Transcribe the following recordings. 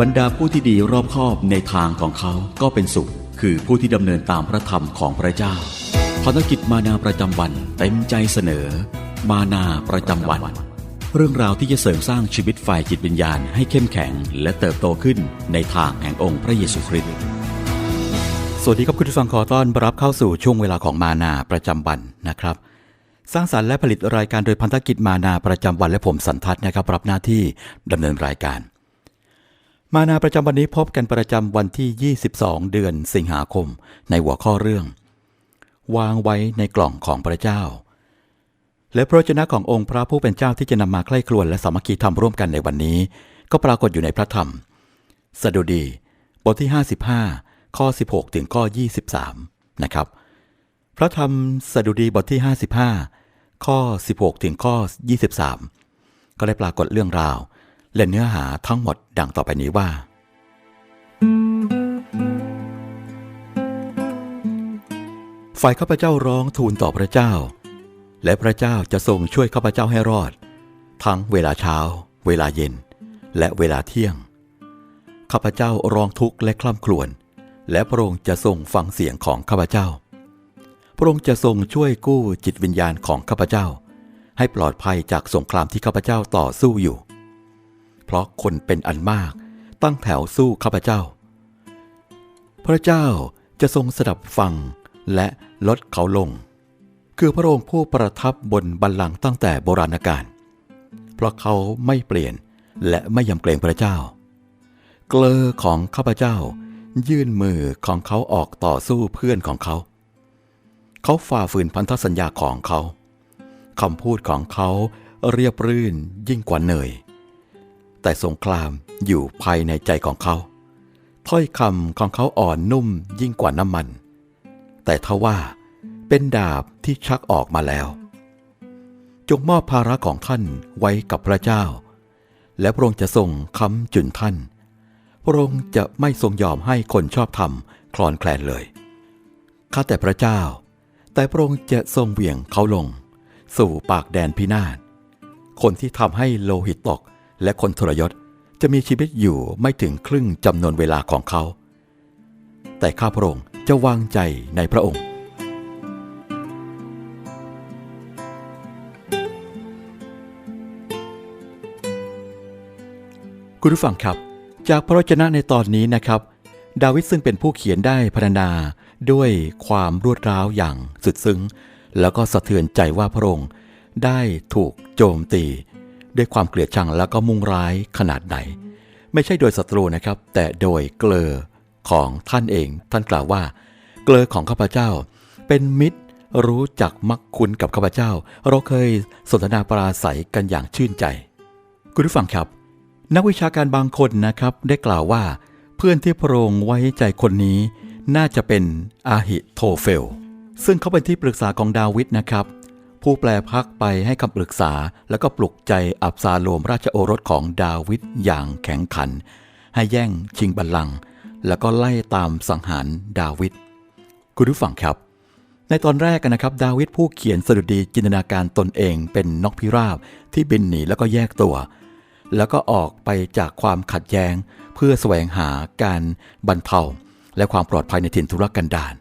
บรรดาผู้ที่ดีรอบคอบในทางของเขาก็เป็นสุข คือผู้ที่ดำเนินตามพระธรรมของพระเจ้าภารกิจมานาประจำวันเต็มใจเสนอ มานาประจำวัน เรื่องราวที่จะเสริมสร้างชีวิตฝ่ายจิตวิญญาณให้เข้มแข็ง และเติบโตขึ้นในทางแห่งองค์พระเยซูคริสต์สวัสดีครับคุณผู้ฟังขอต้อนรับเข้าสู่ช่วงเวลาของมานาประจำวันนะครับ สร้างสารรค์และผลิตรายการโดยพันธกิจมานาประจำวันและผมสันทัศน์นะครับรับหน้าที่ดำเนินรายการ มานาประจำวันนี้พบกันประจำวันที่ 22 เดือนสิงหาคม ในหัวข้อเรื่อง วางไว้ในกล่องของพระเจ้า และพระวจนะขององค์พระผู้เป็นเจ้าที่จะนำมาใกล้ครวนและสามัคคีธรรมร่วมกันในวันนี้ ก็ปรากฏอยู่ในพระธรรม สดุดี บทที่ 55 ข้อ 16 ถึงข้อ 23 นะครับ พระธรรมสดุดีบทที่ 55 ข้อ 16 ถึงข้อ 23 ก็ได้ปรากฏเรื่องราว และเนื้อหาทั้งหมดดังต่อไปนี้ว่า ฝ่ายข้าพเจ้าร้องทูลต่อพระเจ้า และพระเจ้าจะทรงช่วยข้าพเจ้าให้รอด ทั้งเวลาเช้า เวลาเย็น และเวลาเที่ยง ข้าพเจ้าร้องทุกข์และคล่ำครวญ และพระองค์จะทรงฟังเสียงของข้าพเจ้า พระองค์จะทรงช่วยกู้จิตวิญญาณของข้าพเจ้า ให้ปลอดภัยจากสงครามที่ข้าพเจ้าต่อสู้อยู่ เพราะคนเป็นอันมาก ตั้งแถวสู้ข้าพเจ้า พระเจ้าจะทรงสดับฟังและลดเขาลง คือพระองค์ผู้ประทับบนบัลลังก์ตั้งแต่โบราณกาลเพราะเขาไม่เปลี่ยนและไม่ยำเกรงพระเจ้า เกลอของข้าพเจ้า ยื่นมือของเขาออกต่อสู้เพื่อนของเขา เขาฝ่าฝืนพันธสัญญาของเขาคำพูดของเขาเรียบรื่นยิ่งกว่าเนย แต่สงครามอยู่ภายในใจของเขา ถ้อยคำของเขาอ่อนนุ่มยิ่งกว่าน้ำมัน แต่ทว่าเป็นดาบที่ชักออกมาแล้ว จงมอบภาระของท่านไว้กับพระเจ้า และพระองค์จะทรงค้ำจุนท่าน พระองค์จะไม่ทรงยอมให้คนชอบธรรมคลอนแคลนเลย ข้าแต่พระเจ้า แต่พระองค์จะทรงเหวี่ยงเขาลง สู่ปากแดนพินาศ คนที่ทำให้โลหิตตก และคนทรยศจะมีชีวิตอยู่ไม่ถึงครึ่งจำนวนเวลาของเขา แต่ข้าพระองค์จะวางใจในพระองค์ คุณผู้ฟังครับ จากพระวจนะในตอนนี้นะครับ ดาวิดซึ่งเป็นผู้เขียนได้พรรณนาด้วยความรวดร้าวอย่างสุดซึ้ง แล้วก็สะเทือนใจว่าพระองค์ได้ถูกโจมตี ด้วยความเกลียดชังแล้วก็มุ่งร้ายขนาดไหน ไม่ใช่โดยศัตรูนะครับ แต่โดยเกลอของท่านเอง ท่านกล่าวว่า เกลอของข้าพเจ้า เป็นมิตรรู้จักมักคุณกับข้าพเจ้า เราเคยสนทนาปราศัยกันอย่างชื่นใจ คุณผู้ฟังครับ นักวิชาการบางคนนะครับ ได้กล่าวว่า เพื่อนที่พระองค์ไว้ใจคนนี้ น่าจะเป็นอาหิโทเฟล ซึ่งเขาเป็นที่ปรึกษาของดาวิดนะครับ ผู้แปลพักไปให้คำปรึกษาแล้วก็ปลุกใจอับซาโลมราชโอรสของดาวิดอย่างแข็งขัน ให้แย่งชิงบัลลังก์แล้วก็ไล่ตามสังหารดาวิดคุณผู้ฟังครับ ในตอนแรกนะครับ ดาวิดผู้เขียนสดุดีจินตนาการตนเองเป็นนกพิราบที่บินหนีแล้วก็แยกตัว แล้วก็ออกไปจากความขัดแย้ง เพื่อแสวงหาการบรรเทาและความปลอดภัยในถิ่นทุรกันดาร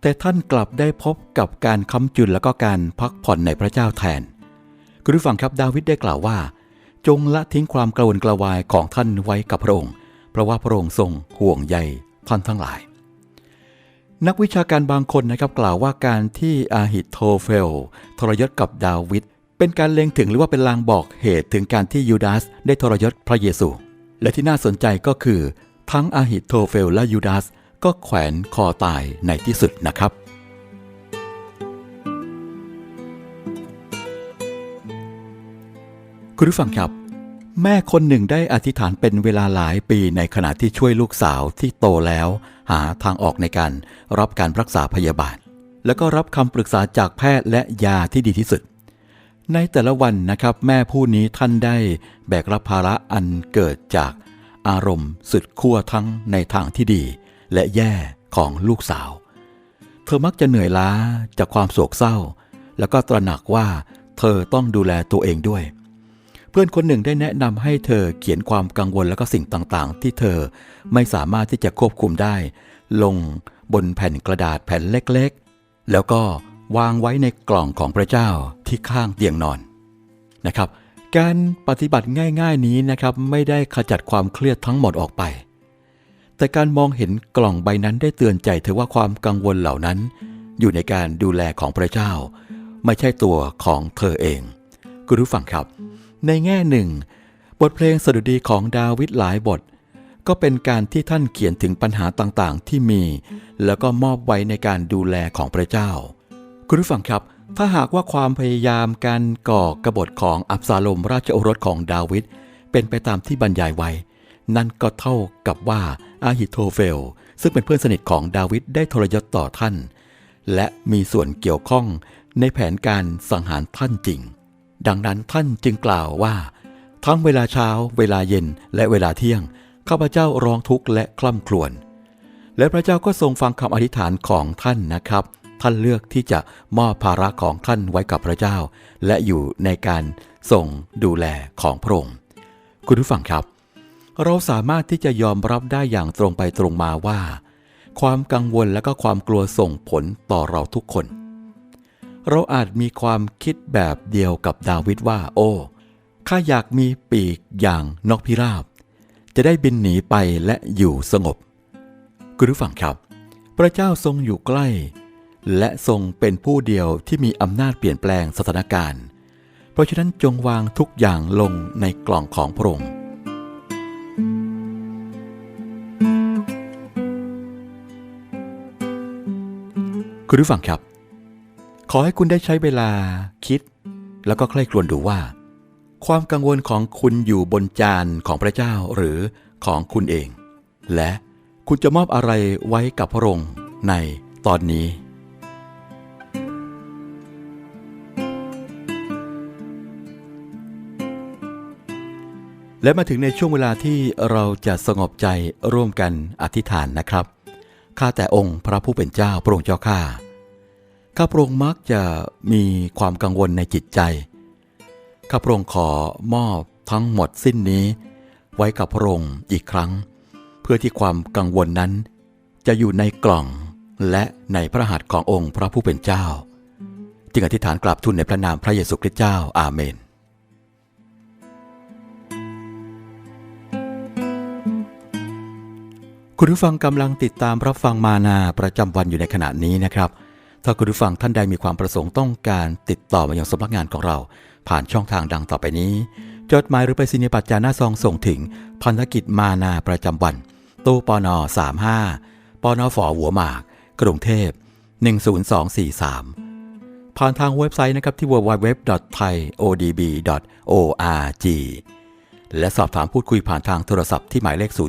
แต่ท่านกลับได้พบกับการค้ำจุนและก็การพักผ่อนในพระเจ้าแทน คุณผู้ฟังครับดาวิดได้กล่าวว่า จงละทิ้งความกระวนกระวายของท่านไว้กับพระองค์ เพราะว่าพระองค์ทรงห่วงใยท่านทั้งหลาย นักวิชาการบางคนนะครับกล่าวว่าการที่อาหิตโทเฟล ทรยศกับดาวิดเป็นการเล็งถึงหรือว่าเป็นลางบอกเหตุถึงการที่ยูดาสได้ทรยศพระเยซู และที่น่าสนใจก็คือ ทั้งอาหิตโทเฟลและยูดาส ก็แขวนคอตายในที่สุดนะครับ คุณผู้ฟังครับ แม่คนหนึ่งได้อธิษฐานเป็นเวลาหลายปีในขณะที่ช่วยลูกสาวที่โตแล้ว หาทางออกในการรับการรักษาพยาบาล แล้วก็รับคำปรึกษาจากแพทย์และยาที่ดีที่สุดในแต่ละวันนะครับแม่ผู้นี้ท่านได้แบกรับภาระอันเกิดจากอารมณ์สุดขั้วทั้งในทางที่ดี และแย่ของลูกสาว เธอมักจะเหนื่อยล้าจากความโศกเศร้า แล้วก็ตระหนักว่าเธอต้องดูแลตัวเองด้วย เพื่อนคนหนึ่งได้แนะนำให้เธอเขียนความกังวลและก็สิ่งต่างๆ ที่เธอไม่สามารถที่จะควบคุมได้ ลงบนแผ่นกระดาษแผ่นเล็กๆ แล้วก็วางไว้ในกล่องของพระเจ้าที่ข้างเตียงนอนนะครับ การปฏิบัติง่าย ๆนี้นะครับ ไม่ได้ขจัดความเครียดทั้งหมดออกไป แต่การมองเห็นกล่องใบนั้นได้เตือนใจเธอว่าความกังวลเหล่านั้น อยู่ในการดูแลของพระเจ้า ไม่ใช่ตัวของเธอเองคุณผู้ฟังครับ ในแง่หนึ่ง บทเพลงสดุดีของดาวิดหลายบท ก็เป็นการที่ท่านเขียนถึงปัญหาต่างๆ ที่มี แล้วก็มอบไว้ในการดูแลของพระเจ้า คุณผู้ฟังครับถ้าหากว่าความพยายามการก่อกระบฏของอับซาโลมราชโอรสของดาวิดเป็นไปตามที่บรรยายไว้ นั่นก็เท่ากับว่าอาฮิโทเฟล ซึ่งเป็นเพื่อนสนิทของดาวิดได้ทรยศต่อท่าน และมีส่วนเกี่ยวข้องในแผนการสังหารท่านจริง ดังนั้นท่านจึงกล่าวว่า ทั้งเวลาเช้า เวลาเย็นและเวลาเที่ยง ข้าพเจ้าร้องทุกข์และคล่ำครวญและพระเจ้าก็ทรงฟังคำอธิษฐานของท่านนะครับ ท่านเลือกที่จะมอบภาระของท่านไว้กับพระเจ้า และอยู่ในการทรงดูแลของพระองค์คุณผู้ฟังครับ เราสามารถที่จะยอมรับได้อย่างตรงไปตรงมาว่า ความกังวลและก็ความกลัวส่งผลต่อเราทุกคน เราอาจมีความคิดแบบเดียวกับดาวิดว่า โอ้ข้าอยากมีปีกอย่างนกพิราบ จะได้บินหนีไปและอยู่สงบคุณผู้ฟังครับ พระเจ้าทรงอยู่ใกล้ และทรงเป็นผู้เดียวที่มีอำนาจเปลี่ยนแปลงสถานการณ์ เพราะฉะนั้นจงวางทุกอย่างลงในกล่องของพระองค์ คุณผู้ฟังครับ ขอให้คุณได้ใช้เวลาคิด แล้วก็ใคร่ครวญดูว่า ความกังวลของคุณอยู่บนจานของพระเจ้าหรือของคุณเอง และคุณจะมอบอะไรไว้กับพระองค์ในตอนนี้ และมาถึงในช่วงเวลาที่เราจะสงบใจร่วมกันอธิษฐานนะครับ ข้าแต่องค์พระผู้เป็นเจ้าพระองค์เจ้าข้า ข้าพระองค์มักจะมีความกังวลในจิตใจ ข้าพระองค์ขอมอบทั้งหมดสิ้นนี้ ไว้กับพระองค์อีกครั้ง เพื่อที่ความกังวลนั้น จะอยู่ในกล่องและในพระหัตถ์ขององค์พระผู้เป็นเจ้า จึงอธิษฐานกราบทูลในพระนามพระเยซูคริสต์เจ้าอาเมน คุณผู้ฟังกำลังติดตามรับฟังมานาประจำวันอยู่ในขณะนี้นะครับ ถ้าคุณผู้ฟังท่านใดมีความประสงค์ต้องการติดต่อมายังสำนักงานของเรา ผ่านช่องทางดังต่อไปนี้ จดหมายหรือไปสินิบัตรจาหน้าซองส่งถึงพันธกิจมานาประจำวัน ตู้ปน35ปนฝหัวหมาก กรุงเทพ 10243 ผ่านทางเว็บไซต์นะครับที่ www.thaiodb.org และสอบถามพูดคุยผ่านทางโทรศัพท์ที่หมายเลข 02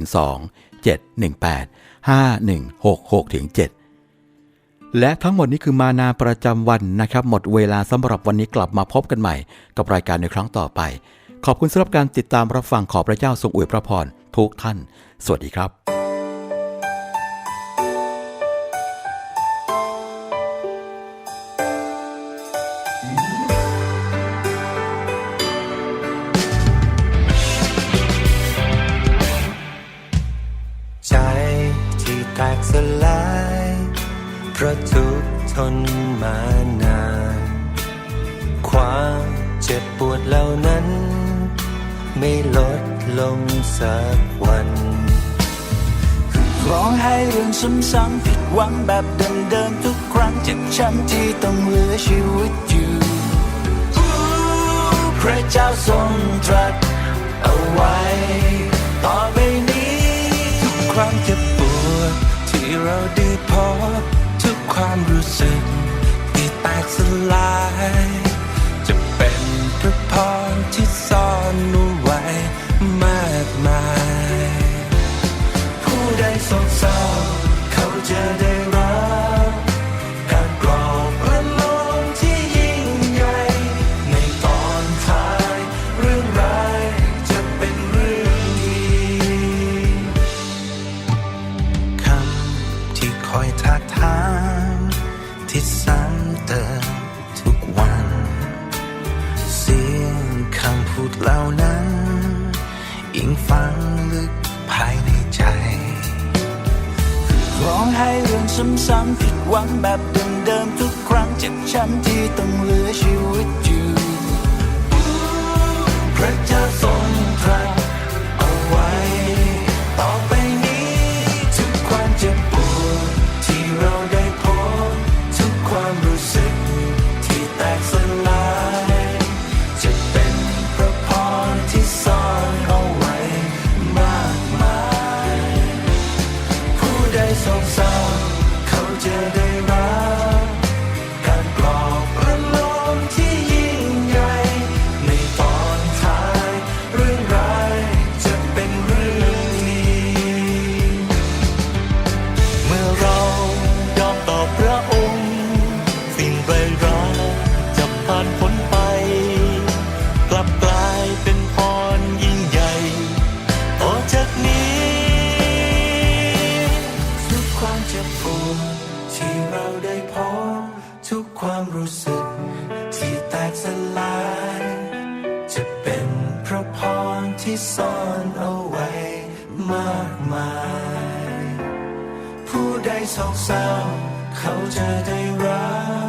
718 5166ถึง7และทั้งหมดนี้คือมานาประจำวันนะครับ หมดเวลาสำหรับวันนี้กลับมาพบกันใหม่ กับรายการในครั้งต่อไป ขอบคุณสำหรับการติดตามรับฟังขอพระเจ้าทรงอวยพระพรทุกท่าน สวัสดีครับ ร้องไห้เรื่องซ้ำๆผิดหวังแบบเดิมๆทุกครั้งเจ็บช้ำที่ต้องเหลือชีวิตอยู่พระเจ้าทรงตรัสเอาไว้ ต่อไปนี้ ทุกความเจ็บปวดที่เราได้พบทุกความรู้สึกที่แตกสลาย คอยทักทามที่ซ้ำเติมทุกวัน เสียงคำพูดเหล่านั้น ยิ่งฟังลึกภายในใจร้องให้เรื่องซ้ำๆผิดหวังแบบเดิมๆทุกครั้งเจ็บช้ำที่ต้องเหลือชีวิตอยู่พระเจ้า สองสาวเขาจะได้รัก